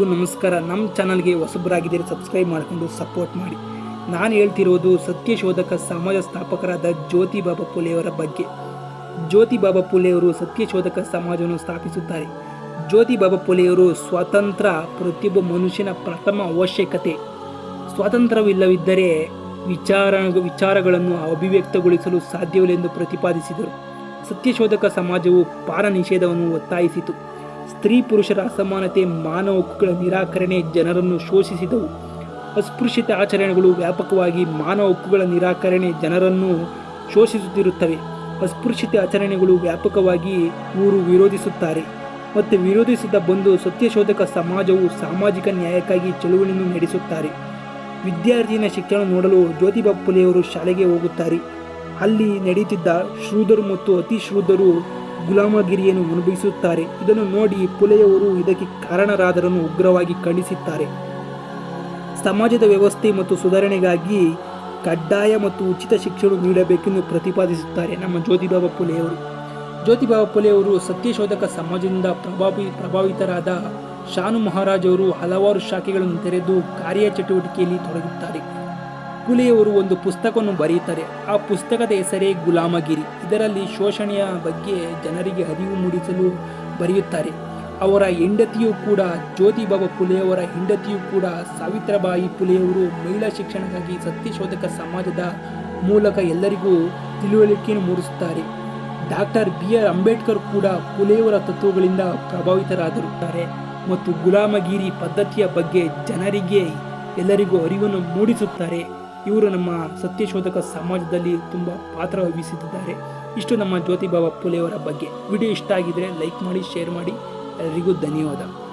ನಮಸ್ಕಾರ. ನಮ್ಮ ಚಾನಲ್ಗೆ ಹೊಸಬ್ರಾಗಿದ್ದೀರಿ, ಸಬ್ಸ್ಕ್ರೈಬ್ ಮಾಡಿಕೊಂಡು ಸಪೋರ್ಟ್ ಮಾಡಿ. ನಾನು ಹೇಳ್ತಿರೋದು ಸತ್ಯಶೋಧಕ ಸಮಾಜ ಸ್ಥಾಪಕರಾದ ಜ್ಯೋತಿ ಬಾಬಾ ಪುಲೆಯವರ ಬಗ್ಗೆ. ಜ್ಯೋತಿ ಬಾಬಾ ಪುಲೆಯವರು ಸತ್ಯಶೋಧಕ ಸಮಾಜವನ್ನು ಸ್ಥಾಪಿಸುತ್ತಾರೆ. ಜ್ಯೋತಿ ಬಾಬಾ ಪುಲೆಯವರು ಸ್ವಾತಂತ್ರ್ಯ ಪ್ರತಿಯೊಬ್ಬ ಮನುಷ್ಯನ ಪ್ರಥಮ ಅವಶ್ಯಕತೆ. ಸ್ವಾತಂತ್ರ್ಯವಿಲ್ಲವಿದ್ದರೆ ವಿಚಾರ ವಿಚಾರಗಳನ್ನು ಅಭಿವ್ಯಕ್ತಗೊಳಿಸಲು ಸಾಧ್ಯವಿಲ್ಲ ಎಂದು ಪ್ರತಿಪಾದಿಸಿದರು. ಸತ್ಯಶೋಧಕ ಸಮಾಜವು ಪಾರ ನಿಷೇಧವನ್ನು ಒತ್ತಾಯಿಸಿತು. ಸ್ತ್ರೀ ಪುರುಷರ ಅಸಮಾನತೆ, ಮಾನವ ಹಕ್ಕುಗಳ ನಿರಾಕರಣೆ ಜನರನ್ನು ಶೋಷಿಸಿದವು. ಅಸ್ಪೃಶ್ಯತ ಆಚರಣೆಗಳು ವ್ಯಾಪಕವಾಗಿ ಮಾನವ ಹಕ್ಕುಗಳ ನಿರಾಕರಣೆ ಜನರನ್ನು ಶೋಷಿಸುತ್ತಿರುತ್ತವೆ. ಅಸ್ಪೃಶ್ಯತೆ ಆಚರಣೆಗಳು ವ್ಯಾಪಕವಾಗಿ ಇವರು ವಿರೋಧಿಸುತ್ತಾರೆ. ಮತ್ತು ವಿರೋಧಿಸಿದ ಬಂದು ಸತ್ಯಶೋಧಕ ಸಮಾಜವು ಸಾಮಾಜಿಕ ನ್ಯಾಯಕ್ಕಾಗಿ ಚಳುವಳಿಯನ್ನು ನಡೆಸುತ್ತಾರೆ. ವಿದ್ಯಾರ್ಥಿನ ಶಿಕ್ಷಣ ನೋಡಲು ಜ್ಯೋತಿಬಾ ಫುಲೆಯವರು ಶಾಲೆಗೆ ಹೋಗುತ್ತಾರೆ. ಅಲ್ಲಿ ನಡೆಯುತ್ತಿದ್ದ ಶ್ರೂದರು ಮತ್ತು ಅತಿ ಶ್ರೂದರು ಗುಲಾಮಗಿರಿಯನ್ನು ಅನುಭವಿಸುತ್ತಾರೆ ಇದನ್ನು ನೋಡಿ ಪುಲೆಯವರು ಇದಕ್ಕೆ ಕಾರಣರಾದರನ್ನು ಉಗ್ರವಾಗಿ ಖಂಡಿಸುತ್ತಾರೆ. ಸಮಾಜದ ವ್ಯವಸ್ಥೆ ಮತ್ತು ಸುಧಾರಣೆಗಾಗಿ ಕಡ್ಡಾಯ ಮತ್ತು ಉಚಿತ ಶಿಕ್ಷಣ ನೀಡಬೇಕೆಂದು ಪ್ರತಿಪಾದಿಸುತ್ತಾರೆ ನಮ್ಮ ಜ್ಯೋತಿಬಾಬಾ ಪುಲೆಯವರು. ಜ್ಯೋತಿಬಾಬಾ ಪುಲೆಯವರು ಸತ್ಯಶೋಧಕ ಸಮಾಜದಿಂದ ಪ್ರಭಾವಿ, ಪ್ರಭಾವಿತರಾದ ಶಾನು ಮಹಾರಾಜ್ ಅವರು ಹಲವಾರು ಶಾಖೆಗಳನ್ನು ತೆರೆದು ಕಾರ್ಯಚಟುವಟಿಕೆಯಲ್ಲಿ ತೊಡಗುತ್ತಾರೆ. ಪುಲೆಯವರು ಒಂದು ಪುಸ್ತಕವನ್ನು ಬರೆಯುತ್ತಾರೆ. ಆ ಪುಸ್ತಕದ ಹೆಸರೇ ಗುಲಾಮಗಿರಿ. ಇದರಲ್ಲಿ ಶೋಷಣೆಯ ಬಗ್ಗೆ ಜನರಿಗೆ ಅರಿವು ಮೂಡಿಸಲು ಬರೆಯುತ್ತಾರೆ. ಅವರ ಹೆಂಡತಿಯೂ ಕೂಡ ಜ್ಯೋತಿಬಾಬಾ ಪುಲೆಯವರ ಹೆಂಡತಿಯೂ ಕೂಡ ಸಾವಿತ್ರಬಾಯಿ ಪುಲೆಯವರು ಮಹಿಳಾ ಶಿಕ್ಷಣಕ್ಕಾಗಿ ಸತ್ಯಶೋಧಕ ಸಮಾಜದ ಮೂಲಕ ಎಲ್ಲರಿಗೂ ತಿಳುವಳಿಕೆಯನ್ನು ಮೂಡಿಸುತ್ತಾರೆ. ಡಾಕ್ಟರ್ ಬಿ ಆರ್ ಅಂಬೇಡ್ಕರ್ ಕೂಡ ಪುಲೆಯವರ ತತ್ವಗಳಿಂದ ಪ್ರಭಾವಿತರಾಗಿರುತ್ತಾರೆ ಮತ್ತು ಗುಲಾಮಗಿರಿ ಪದ್ಧತಿಯ ಬಗ್ಗೆ ಜನರಿಗೆ ಎಲ್ಲರಿಗೂ ಅರಿವನ್ನು ಮೂಡಿಸುತ್ತಾರೆ. ಇವರು ನಮ್ಮ ಸತ್ಯಶೋಧಕ ಸಮಾಜದಲ್ಲಿ ತುಂಬ ಪಾತ್ರ ವಹಿಸುತ್ತಿದ್ದಾರೆ ಇಷ್ಟು ನಮ್ಮ ಜ್ಯೋತಿಬಾಬಾ ಪುಲೆಯವರ ಬಗ್ಗೆ. ವಿಡಿಯೋ ಇಷ್ಟ ಆಗಿದ್ರೆ ಲೈಕ್ ಮಾಡಿ, ಶೇರ್ ಮಾಡಿ. ಎಲ್ಲರಿಗೂ ಧನ್ಯವಾದ.